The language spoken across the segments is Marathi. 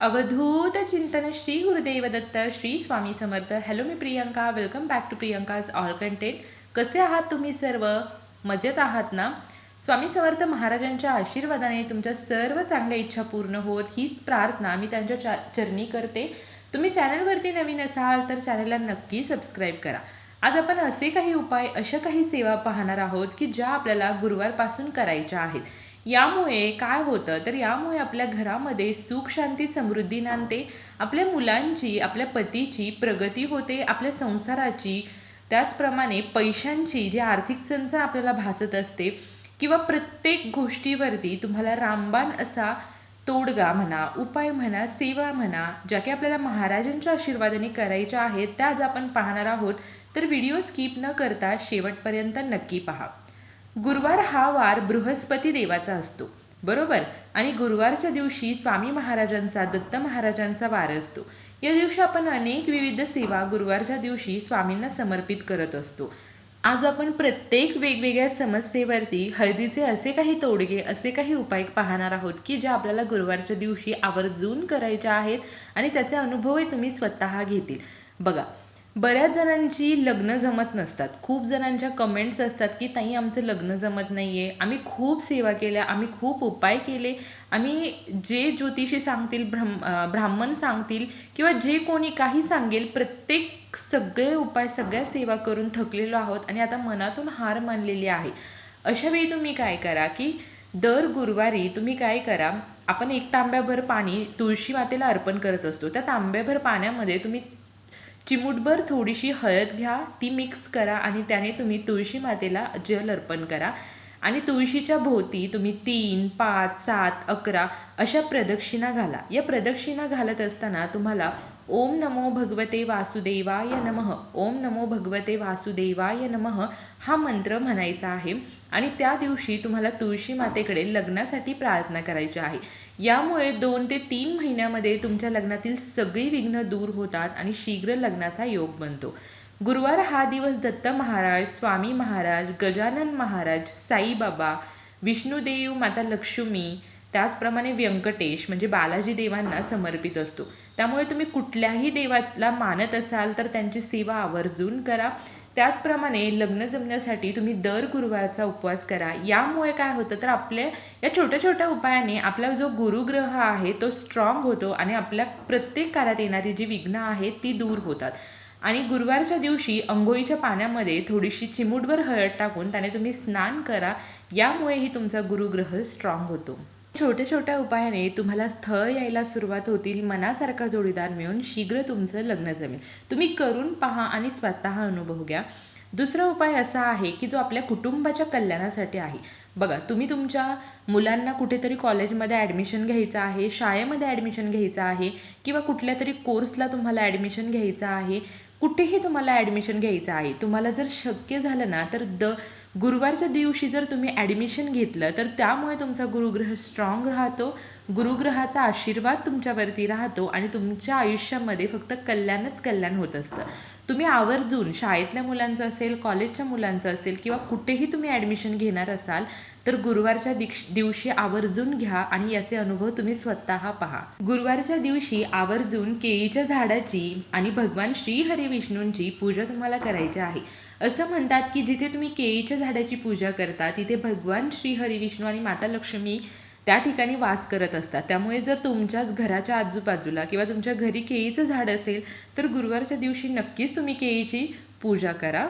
अवधूत चिंतन Shri Gurudev Datta Shri Swami Samarth. Hello me Priyanka. Welcome back to Priyanka's all content कसे आहात तुम्ही सर्व? मजेत आहात ना? स्वामी समर्थ महाराजांच्या आशीर्वादाने तुमच्या सर्व चांगल्या इच्छा पूर्ण होत. हीच प्रार्थना मी त्यांच्या चरणी करते. तुम्ही चॅनलवरती नवीन असाल तर चॅनलला नक्की सबस्क्राईब करा. आज आपण असे काही उपाय अशा काही सेवा पाहणार आहोत की ज्या आपल्याला गुरुवारपासून करायच्या आहेत. यामुळे काय होतं? तर यामुळे आपल्या घरामध्ये सुख शांती समृद्धी नांदते. आपल्या मुलांची आपल्या पतीची प्रगती होते. आपल्या संसाराची त्याचप्रमाणे पैशांची जी आर्थिक चणचण आपल्याला भासत असते किंवा प्रत्येक गोष्टीवरती तुम्हाला रामबाण असा तोडगा म्हणा उपाय म्हणा सेवा म्हणा ज्या काही आपल्याला महाराजांच्या आशीर्वादाने करायच्या आहेत त्या आज आपण पाहणार आहोत. तर व्हिडिओ स्किप न करता शेवटपर्यंत नक्की पहा. गुरुवार हा वार बृहस्पती देवाचा असतो बरोबर? आणि गुरुवारच्या दिवशी स्वामी महाराजांचा दत्त महाराजांचा वार असतो. या दिवशी आपण अनेक विविध सेवा गुरुवारच्या दिवशी स्वामींना समर्पित करत असतो. आज आपण प्रत्येक वेगवेगळ्या समस्येवरती हळदीचे असे काही तोडगे असे काही उपाय पाहणार आहोत की ज्या आपल्याला गुरुवारच्या दिवशी आवर्जून करायच्या आहेत आणि त्याचे अनुभवही तुम्ही स्वतः घेतील. बघा बऱ्याच जणांची लग्न जमत नसतात. खूप जणांच्या कमेंट्स असतात की ताई आमचं लग्न जमत नाहीये. आम्ही खूप सेवा केल्या आम्ही खूप उपाय केले. आम्ही जे ज्योतिषी सांगतील ब्रह्म ब्राह्मण सांगतील किंवा जे कोणी काही सांगेल प्रत्येक सगळे उपाय सगळ्या सेवा करून थकलेलो आहोत आणि आता मनातून हार मानलेली आहे. अशा वेळी तुम्ही काय करा की दर गुरुवारी तुम्ही काय करा आपण एक तांब्याभर पाणी तुळशी मातेला अर्पण करत असतो. त्या तांब्याभर पाण्यामध्ये तुम्ही चिमूटभर थोडीशी हळद घ्या ती मिक्स करा आणि त्याने तुम्ही तुळशी मातेला जल अर्पण करा. आणि तुळशीच्या भोवती तुम्ही तीन पाच सात अकरा अशा प्रदक्षिणा घाला. या प्रदक्षिणा घालत असताना तुम्हाला ओम नमो भगवते वासुदेवाय नम ओम नमो भगवते वासुदेवाय नम हा मंत्र म्हणायचा आहे. आणि त्या दिवशी तुम्हाला तुळशी मातेकडे लग्नासाठी प्रार्थना करायची आहे. यामुळे दोन ते तीन महिन्यामध्ये तुमच्या लग्नातील सगळी विघ्न दूर होतात आणि शीघ्र लग्नाचा योग बनतो. गुरुवार हा दिवस दत्त महाराज स्वामी महाराज गजानन महाराज साईबाबा विष्णुदेव माता लक्ष्मी त्याचप्रमाणे व्यंकटेश म्हणजे बालाजी देवांना समर्पित असतो. त्यामुळे तुम्ही कुठल्याही देवाला मानत असाल तर त्यांची सेवा आवर्जून करा. त्याचप्रमाणे लग्न जमण्यासाठी तुम्ही दर गुरुवारचा उपवास करा. यामुळे काय होतं तर आपले या छोट्या छोट्या उपायाने आपला जो गुरुग्रह आहे तो स्ट्रॉंग होतो आणि आपल्या प्रत्येक काळात येणारी जी विघ्न आहेत ती दूर होतात. आणि गुरुवारच्या दिवशी अंघोळीच्या पाण्यामध्ये थोडीशी चिमूटभर हळद टाकून त्याने तुम्ही स्नान करा. यामुळेही तुमचा गुरुग्रह स्ट्रॉंग होतो. छोट्या छोट्या उपायाने तुम्हाला स्थळ यायला सुरुवात होतील मनासारखा जोडीदार मिळून शीघ्र तुमचं लग्न जमेल. तुम्ही करून पहा आणि स्वतः अनुभव घ्या. दुसरा उपाय असा आहे की जो आपल्या कुटुंबाच्या कल्याणासाठी आहे. बघा तुम्ही तुमच्या मुलांना कुठेतरी कॉलेजमध्ये ॲडमिशन घ्यायचं आहे शाळेमध्ये ॲडमिशन घ्यायचं आहे किंवा कुठल्या तरी कोर्सला तुम्हाला ॲडमिशन घ्यायचं आहे कुठेही तुम्हाला ॲडमिशन घ्यायचं आहे तुम्हाला जर शक्य झालं ना तर द गुरुवारच्या दिवशी जर तुम्ही ॲडमिशन घेतलं तर त्यामुळे तुमचा गुरुग्रह स्ट्रॉंग राहतो. गुरुग्रहाचा आशीर्वाद तुमच्यावरती राहतो आणि तुमच्या आयुष्यामध्ये फक्त कल्याणच कल्याण होत असतं. तुम्ही आवर्जून शाळेतल्या मुलांचं असेल कॉलेजच्या मुलांचं असेल किंवा कुठेही तुम्ही ॲडमिशन घेणार असाल तर गुरुवारच्या दिवशी आवर्जून घ्या आणि याचे अनुभव तुम्ही स्वतः पहा. गुरुवारच्या दिवशी आवर्जून केळीच्या झाडाची आणि भगवान श्री हरी विष्णूंची पूजा तुम्हाला करायची आहे. असं म्हणतात की जिथे तुम्ही केळीच्या झाडाची पूजा करता तिथे भगवान श्री हरी विष्णू आणि माता लक्ष्मी त्या ठिकाणी वास करत असतात. त्यामुळे जर तुमच्याच घराच्या आजूबाजूला किंवा तुमच्या घरी केळीचं झाड असेल तर गुरुवारच्या दिवशी नक्कीच तुम्ही केळीची पूजा करा.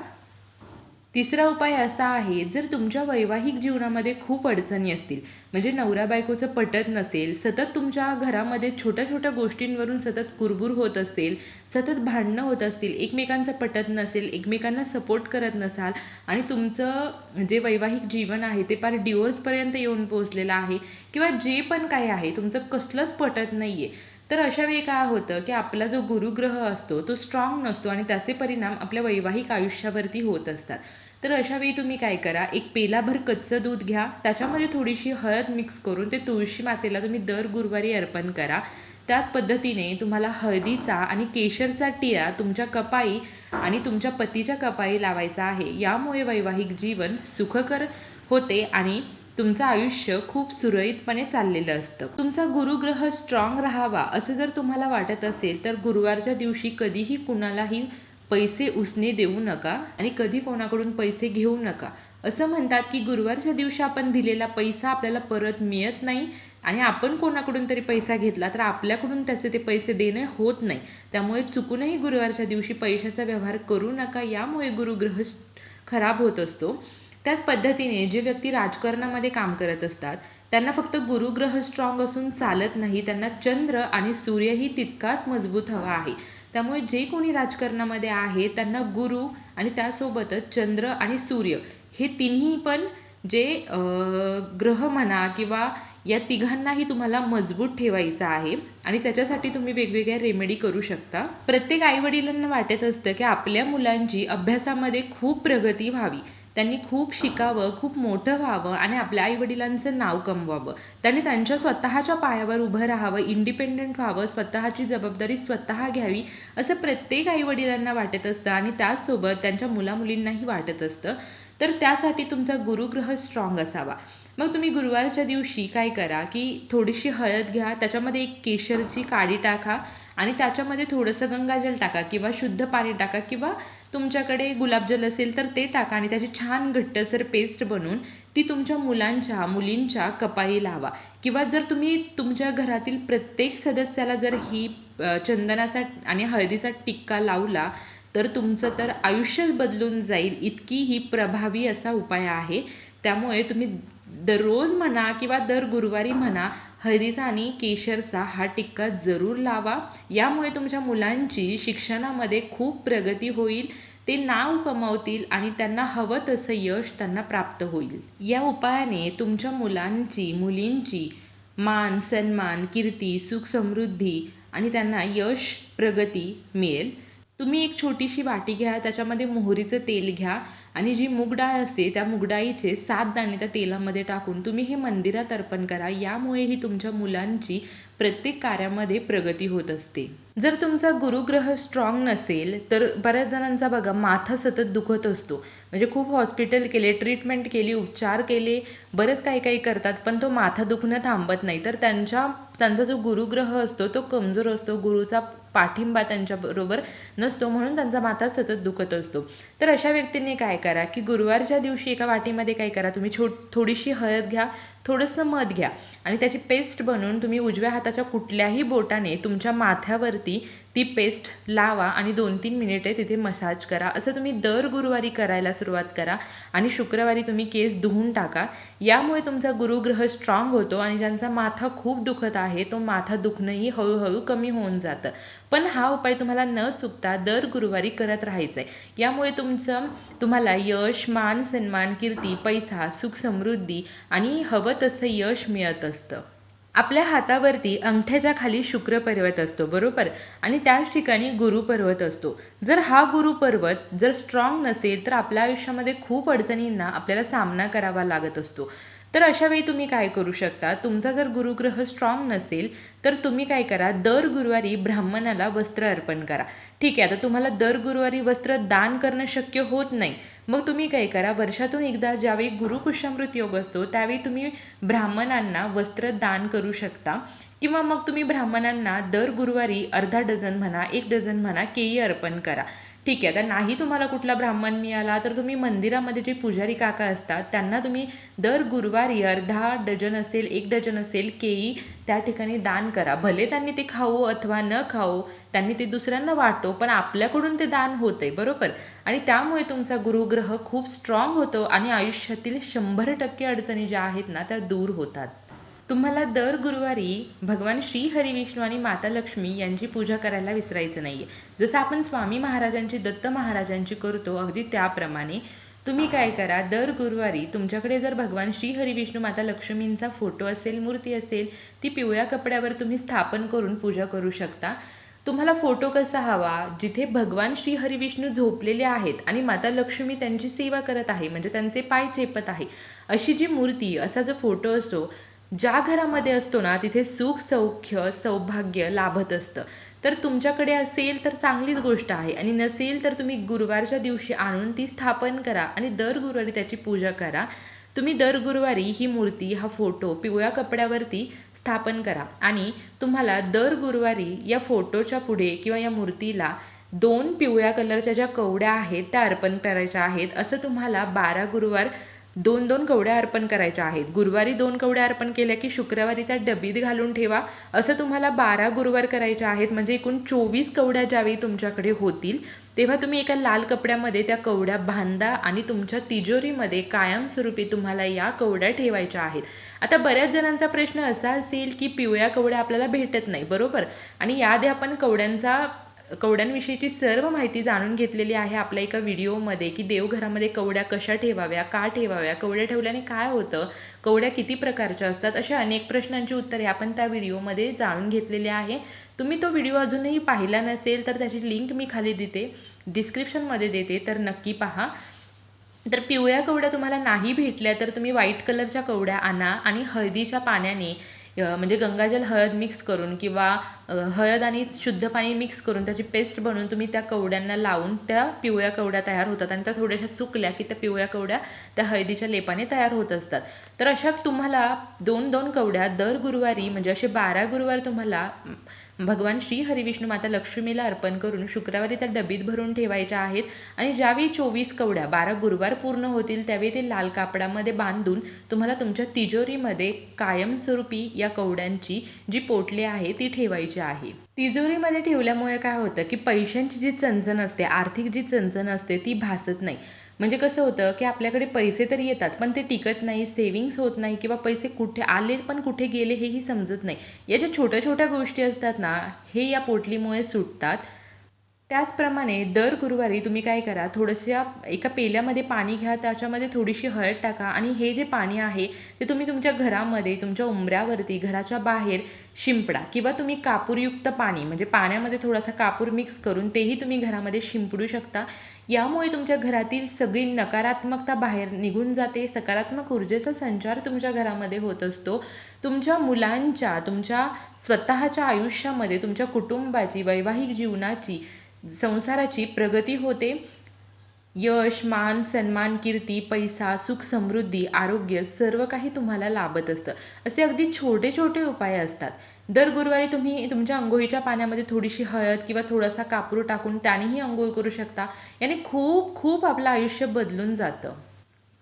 तिसरा उपाय असा आहे जर तुमच्या वैवाहिक जीवनामध्ये खूप अडचणी असतील म्हणजे नवरा बायकोचं पटत नसेल सतत तुमच्या घरामध्ये छोट्या छोट्या गोष्टींवरून सतत कुरबुर होत असेल सतत भांडणं होत असतील एकमेकांचं पटत नसेल एकमेकांना सपोर्ट करत नसाल आणि तुमचं जे वैवाहिक जीवन आहे ते फार डिवोर्सपर्यंत येऊन पोहोचलेलं आहे किंवा जे पण काही आहे तुमचं कसलंच पटत नाहीये तर अशा वेळी काय होतं की आपला जो गुरुग्रह असतो तो स्ट्रॉंग नसतो आणि त्याचे परिणाम आपल्या वैवाहिक आयुष्यावरती होत असतात. तर अशा वेळी तुम्ही काय करा एक पेलाभर कच्चं दूध घ्या त्याच्यामध्ये थोडीशी हळद मिक्स करून ते तुळशी मातेला तुम्ही दर गुरुवारी अर्पण करा. त्याच पद्धतीने तुम्हाला हळदीचा आणि केशरचा टिळा तुमच्या कपाई आणि तुमच्या पतीच्या कपाई लावायचा आहे. यामुळे वैवाहिक जीवन सुखकर होते आणि तुमचं आयुष्य खूप सुरळीतपणे चाललेलं असतं. तुमचा गुरुग्रह स्ट्रॉंग राहावा असं जर तुम्हाला वाटत असेल तर गुरुवारच्या दिवशी कधीही कुणालाही पैसे उसने देऊ नका आणि कधी कोणाकडून पैसे घेऊ नका. असं म्हणतात की गुरुवारच्या दिवशी आपण दिलेला पैसा आपल्याला परत मिळत नाही आणि आपण कोणाकडून तरी पैसा घेतला तर आपल्याकडून त्याचे ते पैसे देणे होत नाही. त्यामुळे चुकूनही गुरुवारच्या दिवशी पैशाचा व्यवहार करू नका. यामुळे गुरुग्रह खराब होत असतो. त्याच पद्धतीने जे व्यक्ती राजकारणामध्ये काम करत असतात त्यांना फक्त गुरुग्रह स्ट्रॉंग असून चालत नाही त्यांना चंद्र आणि सूर्यही तितकाच मजबूत हवा आहे. त्यामुळे जे कोणी राजकारणामध्ये आहे त्यांना गुरु आणि त्यासोबतच चंद्र आणि सूर्य हे तिन्ही पण जे ग्रह म्हणा किंवा या तिघांनाही तुम्हाला मजबूत ठेवायचं आहे आणि त्याच्यासाठी तुम्ही वेगवेगळ्या रेमेडी करू शकता. प्रत्येक आई वडिलांना वाटत असतं की आपल्या मुलांची अभ्यासामध्ये खूप प्रगती व्हावी. त्यांनी खूप शिकावं खूप मोठं व्हावं आणि आपल्या आई वडिलांचं नाव कमवावं. त्यांनी त्यांच्या स्वतःच्या पायावर उभं राहावं इंडिपेंडंट व्हावं स्वतःची जबाबदारी स्वतः घ्यावी असं प्रत्येक आई वडिलांना वाटत असतं आणि त्याचसोबत त्यांच्या मुलामुलींनाही वाटत असतं. तर त्यासाठी तुमचा गुरुग्रह स्ट्रॉंग असावा. मग तुम्ही गुरुवारच्या दिवशी काय करा की थोडीशी हळद घ्या त्याच्यामध्ये एक केशरची काडी टाका आणि त्याच्यामध्ये थोडंसं गंगाजल टाका किंवा शुद्ध पाणी टाका किंवा तुमच्याकडे गुलाबजल असेल तर ते टाका आणि त्याची छान घट्टसर पेस्ट बनवून ती तुमच्या मुलांच्या मुलींच्या कपाळी लावा. किंवा जर तुम्ही तुमच्या घरातील प्रत्येक सदस्याला जर ही चंदनाचा आणि हळदीचा टिक्का लावला तर तुमचं तर आयुष्यच बदलून जाईल. इतकी ही प्रभावी असा उपाय आहे. त्यामुळे तुम्ही दररोज म्हणा किंवा दर गुरुवारी म्हणा हळदीचा आणि केशरचा हा टिक्का जरूर लावा. यामुळे तुमच्या मुलांची शिक्षणामध्ये खूप प्रगती होईल ते नाव कमावतील आणि त्यांना हवं तसं यश त्यांना प्राप्त होईल. या उपायाने तुमच्या मुलांची मुलींची मान सन्मान कीर्ती सुख समृद्धी आणि त्यांना यश प्रगती मिळेल. तुम्ही एक छोटीशी वाटी घ्या त्याच्यामध्ये मोहरीचं तेल घ्या. आणि जी मुगडाळ असते त्या मुगडाळीचे सात दाणे त्या तेलामध्ये टाकून तुम्ही हे मंदिरात अर्पण करा. यामुळेही तुमच्या मुलांची प्रत्येक कार्यामध्ये प्रगती होत असते. जर तुमचा गुरुग्रह स्ट्रॉंग नसेल तर बऱ्याच जणांचा बघा माथा सतत दुखत असतो. म्हणजे खूप हॉस्पिटल केले ट्रीटमेंट केली उपचार केले बरेच काही काही करतात पण तो माथा दुखणं थांबत नाही. तर त्यांच्या त्यांचा जो गुरुग्रह असतो तो कमजोर असतो. गुरुचा पाठिंबा त्यांच्या बरोबर नसतो म्हणून त्यांचा माथा सतत दुखत असतो. तर अशा व्यक्तींनी काय करा की गुरुवारच्या दिवशी एका वाटीमध्ये काय करा तुम्ही छो थोडीशी हळद घ्या थोडंसं मध घ्या आणि त्याची पेस्ट बनवून तुम्ही उजव्या हातात हाताच्या कुठल्याही बोटाने तुमच्या माथ्यावरती ती पेस्ट लावा आणि दोन तीन मिनिटे तिथे मसाज करा. असं तुम्ही दर गुरुवारी करायला सुरुवात करा आणि शुक्रवारी तुम्ही केस धुवून टाका. यामुळे तुमचा गुरुग्रह स्ट्रॉंग होतो आणि ज्यांचा माथा खूप दुखत आहे तो माथा दुखणंही हळूहळू कमी होऊन जातं. पण हा उपाय तुम्हाला न चुकता दर गुरुवारी करत राहायचा आहे यामुळे तुमचं तुम्हाला यश मान सन्मान कीर्ती पैसा सुख समृद्धी आणि हवं तसं यश मिळत असतं. आपल्या हातावरती अंगठ्याच्या खाली शुक्र पर्वत असतो बरोबर? आणि त्याच ठिकाणी गुरु पर्वत असतो. जर हा गुरु पर्वत जर स्ट्रॉंग नसेल तर आपल्या आयुष्यामध्ये खूप अडचणींना आपल्याला सामना करावा लागत असतो. तर अशा वेळी तुम्ही काय करू शकता? तुमचा जर गुरुग्रह स्ट्रॉंग नसेल तर तुम्ही काय करा? दर गुरुवारी ब्राह्मणाला वस्त्र अर्पण करा. ठीक आहे आता तुम्हाला दर गुरुवारी वस्त्र दान करणं शक्य होत नाही. मग तुम्ही काय करा? वर्षातून एकदा ज्यावेळी गुरुपुष्यामृत योग असतो त्यावेळी तुम्ही ब्राह्मणांना वस्त्र दान करू शकता. किंवा मग तुम्ही ब्राह्मणांना दर गुरुवारी अर्धा डझन म्हणा एक डझन म्हणा केळी अर्पण करा. ठीक आहे आता नाही तुम्हाला कुठला ब्राह्मण मिळाला तर तुम्ही मंदिरामध्ये जे पुजारी काका असतात त्यांना तुम्ही दर गुरुवारी अर्धा डझन असेल एक डझन असेल केळी त्या ठिकाणी दान करा. भले त्यांनी ते खाऊ अथवा न खाऊ त्यांनी ते दुसऱ्यांना वाटो पण आपल्याकडून ते दान होतंय बरोबर? आणि त्यामुळे तुमचा गुरुग्रह खूप स्ट्रॉंग होतो आणि आयुष्यातील शंभर टक्के अडचणी ज्या आहेत ना त्या दूर होतात. तुम्हाला दर गुरुवारी भगवान श्री हरी विष्णू आणि माता लक्ष्मी यांची पूजा करायला विसरायचं नाहीये. जसं आपण स्वामी महाराजांची दत्त महाराजांची करतो अगदी त्याप्रमाणे तुम्ही काय करा दर गुरुवारी तुमच्याकडे जर भगवान श्री हरी विष्णू माता लक्ष्मींचा फोटो असेल मूर्ती असेल ती पिवळ्या कपड्यावर तुम्ही स्थापन करून पूजा करू शकता. तुम्हाला फोटो कसा हवा जिथे भगवान श्री हरी विष्णू झोपलेले आहेत आणि माता लक्ष्मी त्यांची सेवा करत आहे म्हणजे त्यांचे पाय चेपत आहे अशी जी मूर्ती असा जो फोटो असतो ज्या घरामध्ये असतो ना तिथे सुख सौख्य सौभाग्य लाभत असतं. तर तुमच्याकडे असेल तर चांगलीच गोष्ट आहे आणि नसेल तर तुम्ही गुरुवारच्या दिवशी आणून ती स्थापन करा आणि दर गुरुवारी त्याची पूजा करा. तुम्ही दर गुरुवारी ही मूर्ती हा फोटो पिवळ्या कपड्यावरती स्थापन करा आणि तुम्हाला दर गुरुवारी या फोटोच्या पुढे किंवा या मूर्तीला दोन पिवळ्या कलरच्या ज्या कवड्या आहेत त्या अर्पण करायच्या आहेत असं तुम्हाला बारा गुरुवार दोन दोन कवड्या अर्पण करायच्या आहेत. गुरुवारी दोन कवड्या अर्पण केल्या की शुक्रवारी त्या डबीत घालून ठेवा. असं तुम्हाला बारा गुरुवार करायच्या आहेत. म्हणजे एकूण चोवीस कवड्या ज्यावेळी तुमच्याकडे होतील तेव्हा तुम्ही एका लाल कपड्यामध्ये त्या कवड्या बांधा आणि तुमच्या तिजोरीमध्ये कायमस्वरूपी तुम्हाला या कवड्या ठेवायच्या आहेत. आता बऱ्याच जणांचा प्रश्न असा असेल की पिवळ्या कवड्या आपल्याला भेटत नाही बरोबर? आणि याआधी आपण कवड्यांचा कवड्यांविषयीची सर्व माहिती जाणून घेतलेली आहे आपल्या एका व्हिडिओमध्ये की देवघरामध्ये कवड्या कशा ठेवाव्या का ठेवाव्या कवड्या ठेवल्याने काय होतं कवड्या किती प्रकारच्या असतात अशा अनेक प्रश्नांची उत्तरे आपण त्या व्हिडिओमध्ये जाणून घेतलेली आहे. तुम्ही तो व्हिडिओ अजूनही पाहिला नसेल तर त्याची लिंक मी खाली देते डिस्क्रिप्शनमध्ये देते तर नक्की पहा. तर पिवळ्या कवड्या तुम्हाला नाही भेटल्या तर तुम्ही व्हाईट कलरच्या कवड्या आणा आणि हळदीच्या पाण्याने म्हणजे गंगाजल हळद मिक्स करून किंवा हळद आणि शुद्ध पाणी मिक्स करून त्याची पेस्ट बनवून तुम्ही त्या कवड्यांना लावून त्या पिवळ्या कवड्या तयार होतात आणि त्या थोड्याशा सुकल्या की त्या पिवळ्या कवड्या त्या हळदीच्या लेपाने तयार होत असतात. तर अशा तुम्हाला दोन दोन कवड्या दर गुरुवारी म्हणजे असे बारा गुरुवार तुम्हाला भगवान श्री हरिविष्णू माता लक्ष्मीला अर्पण करून शुक्रवारी त्या डबीत भरून ठेवायच्या आहेत आणि ज्यावेळी चोवीस कवड्या बारा गुरुवार पूर्ण होतील त्यावेळी ते लाल कापडामध्ये बांधून तुम्हाला तुमच्या तिजोरीमध्ये कायमस्वरूपी या कवड्यांची जी पोटली आहे ती ठेवायची आहे. तिजोरीमध्ये ठेवल्यामुळे काय होतं की पैशांची जी चणचण असते आर्थिक जी चणचण असते ती भासत नाही. म्हणजे कसं होतं की आपल्याकडे पैसे तर येतात पण ते टिकत नाही सेविंग्स होत नाही किंवा पैसे कुठे आले पण कुठे गेले हेही समजत नाही. या ज्या छोट्या छोट्या गोष्टी असतात ना हे या पोटलीमुळे सुटतात. त्याचप्रमाणे दर गुरुवारी तुम्ही काय करा थोडंशा एका पेल्यामध्ये पाणी घ्या त्याच्यामध्ये थोडीशी हळद टाका आणि हे जे पाणी आहे ते तुम्ही तुमच्या घरामध्ये तुमच्या उंबऱ्यावरती घराच्या बाहेर शिंपडा किंवा तुम्ही कापूरयुक्त पाणी म्हणजे पाण्यामध्ये थोडासा कापूर मिक्स करून तेही तुम्ही घरामध्ये शिंपडू शकता. यामुळे तुमच्या घरातील सगळी नकारात्मकता बाहेर निघून जाते सकारात्मक ऊर्जेचा संचार तुमच्या घरामध्ये होत असतो. तुमच्या मुलांच्या तुमच्या स्वतःच्या आयुष्यामध्ये तुमच्या कुटुंबाची वैवाहिक जीवनाची संसाराची प्रगती होते. यश मान सन्मान कीर्ती पैसा सुख समृद्धी आरोग्य सर्व काही तुम्हाला लाभत असतं. असे अगदी छोटे छोटे उपाय असतात. दर गुरुवारी तुम्ही तुमच्या अंघोळीच्या पाण्यामध्ये थोडीशी हळद किंवा थोडासा कापूर टाकून त्यानेही अंघोळ करू शकता. याने खूप खूप आपलं आयुष्य बदलून जातं.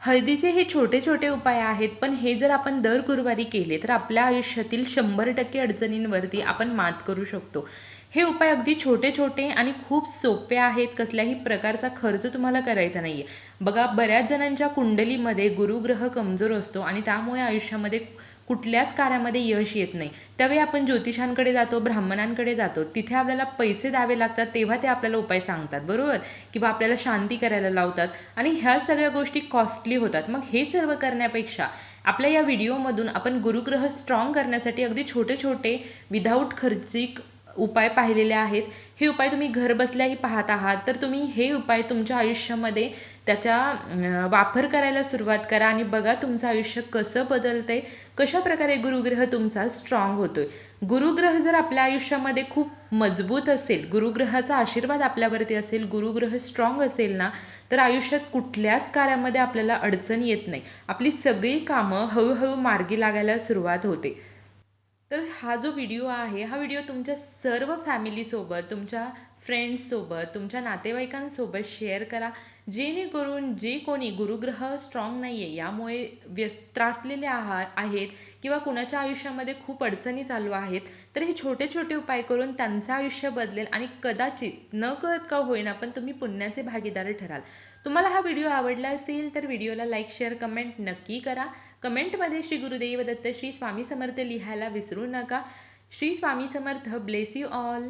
हळदीचे हे छोटे छोटे उपाय आहेत पण हे जर आपण दर गुरुवारी केले तर आपल्या आयुष्यातील शंभर टक्के अडचणींवरती आपण मात करू शकतो. हे उपाय अगदी छोटे छोटे आणि खूप सोपे आहेत. कसल्याही प्रकारचा खर्च तुम्हाला करायचा नाहीये. बघा बऱ्याच जणांच्या कुंडलीमध्ये गुरुग्रह कमजोर असतो आणि त्यामुळे आयुष्यामध्ये कुठल्याच कार्यामध्ये यश येत नाही. त्यावेळी आपण ज्योतिषांकडे जातो ब्राह्मणांकडे जातो. तिथे आपल्याला पैसे द्यावे लागतात तेव्हा ते आपल्याला उपाय सांगतात बरोबर? किंवा आपल्याला शांती करायला लावतात. आणि ह्या सगळ्या गोष्टी कॉस्टली होतात. मग हे सर्व करण्यापेक्षा आपल्या या व्हिडिओमधून आपण गुरुग्रह स्ट्रॉंग करण्यासाठी अगदी छोटे छोटे विदाऊट खर्चिक उपाय पाहिलेले आहेत. हे उपाय तुम्ही घरबसल्याही पाहत आहात. तर तुम्ही हे उपाय तुमच्या आयुष्यामध्ये त्याचा वापर करायला सुरुवात करा आणि बघा तुमचं आयुष्य कसं बदलतंय. कशा प्रकारे गुरुग्रह तुमचा स्ट्रॉंग होतोय. गुरुग्रह जर आपल्या आयुष्यामध्ये खूप मजबूत असेल गुरुग्रहाचा आशीर्वाद आपल्यावरती असेल गुरुग्रह स्ट्रॉंग असेल ना तर आयुष्यात कुठल्याच कार्यामध्ये आपल्याला अडचण येत नाही. आपली सगळी कामं हळूहळू मार्गी लागायला सुरुवात होते. तर हा जो व्हिडिओ आहे हा व्हिडिओ तुमच्या सर्व फॅमिलीसोबत तुमच्या फ्रेंड्ससोबत तुमच्या नातेवाईकांसोबत शेअर करा. जेणेकरून जे कोणी गुरुग्रह स्ट्रॉंग नाही आहे यामुळे व्यस्त त्रासलेले आहात आहेत किंवा कुणाच्या आयुष्यामध्ये खूप अडचणी चालू आहेत तर हे छोटे छोटे उपाय करून त्यांचं आयुष्य बदलेल आणि कदाचित न कळत का होईना पण तुम्ही पुण्याचे भागीदार ठराल. तुम्हाला हा व्हिडिओ आवडला असेल तर व्हिडिओला लाईक शेअर कमेंट नक्की करा. कमेंटमध्ये श्री गुरुदेव दत्त श्री स्वामी समर्थ लिहायला विसरू नका. Shri Swami Samarth bless you all.